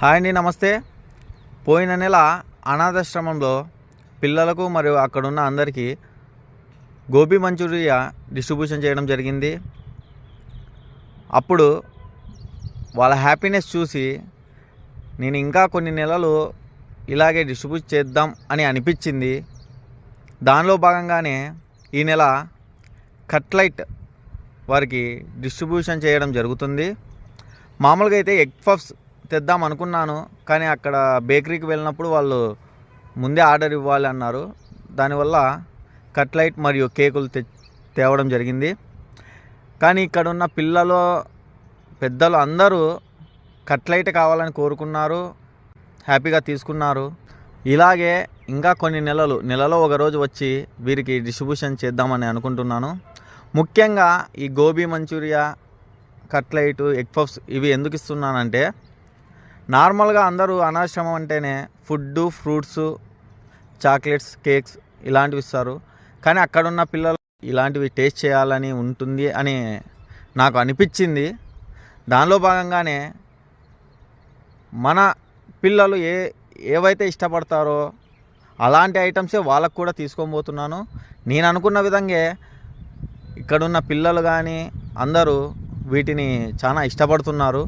Hi అండి నమస్తే. పోయిన నెల అనాథాశ్రమంలో పిల్లలకు మరియు అక్కడున్న అందరికీ గోబీ మంచూరియా డిస్ట్రిబ్యూషన్ చేయడం జరిగింది. అప్పుడు వాళ్ళ హ్యాపీనెస్ చూసి నేను ఇంకా కొన్ని నెలలు ఇలాగే డిస్ట్రిబ్యూట్ చేద్దాం అని అనిపించింది. దానిలో భాగంగానే ఈ నెల కట్లైట్ వారికి డిస్ట్రిబ్యూషన్ చేయడం జరుగుతుంది. మామూలుగా అయితే ఎగ్ పఫ్స్ తెద్దాం అనుకున్నాను కానీ అక్కడ బేకరీకి వెళ్ళినప్పుడు వాళ్ళు ముందే ఆర్డర్ ఇవ్వాలి అన్నారు. దానివల్ల కట్లైట్ మరియు కేకులు తె తేవడం జరిగింది. కానీ ఇక్కడ ఉన్న పిల్లలు పెద్దలు అందరూ కట్లైట్ కావాలని కోరుకున్నారు హ్యాపీగా తీసుకున్నారు. ఇలాగే ఇంకా కొన్ని నెలలు నెలలో ఒక రోజు వచ్చి వీరికి డిస్ట్రిబ్యూషన్ చేద్దామని అనుకుంటున్నాను. ముఖ్యంగా ఈ gobi manchurian cutlet egg puffs ఇవి ఎందుకు ఇస్తున్నానంటే నార్మల్గా అందరూ అనాశ్రమం అంటేనే ఫుడ్ ఫ్రూట్స్ చాక్లెట్స్ కేక్స్ ఇలాంటివి ఇస్తారు. కానీ అక్కడున్న పిల్లలు ఇలాంటివి టేస్ట్ చేయాలని ఉంటుంది అని నాకు అనిపించింది. దానిలో భాగంగానే మన పిల్లలు ఏ ఏవైతే ఇష్టపడతారో అలాంటి ఐటమ్సే వాళ్ళకు కూడా తీసుకోబోతున్నాను నేను అనుకున్న విధంగా ఇక్కడున్న పిల్లలు కానీ అందరూ వీటిని చాలా ఇష్టపడుతున్నారు.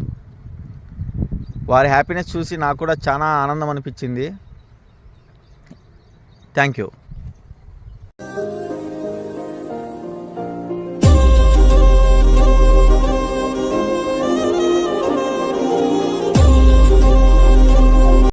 వారి హ్యాపీనెస్ చూసి నాకు కూడా చాలా ఆనందం అనిపించింది. Thank you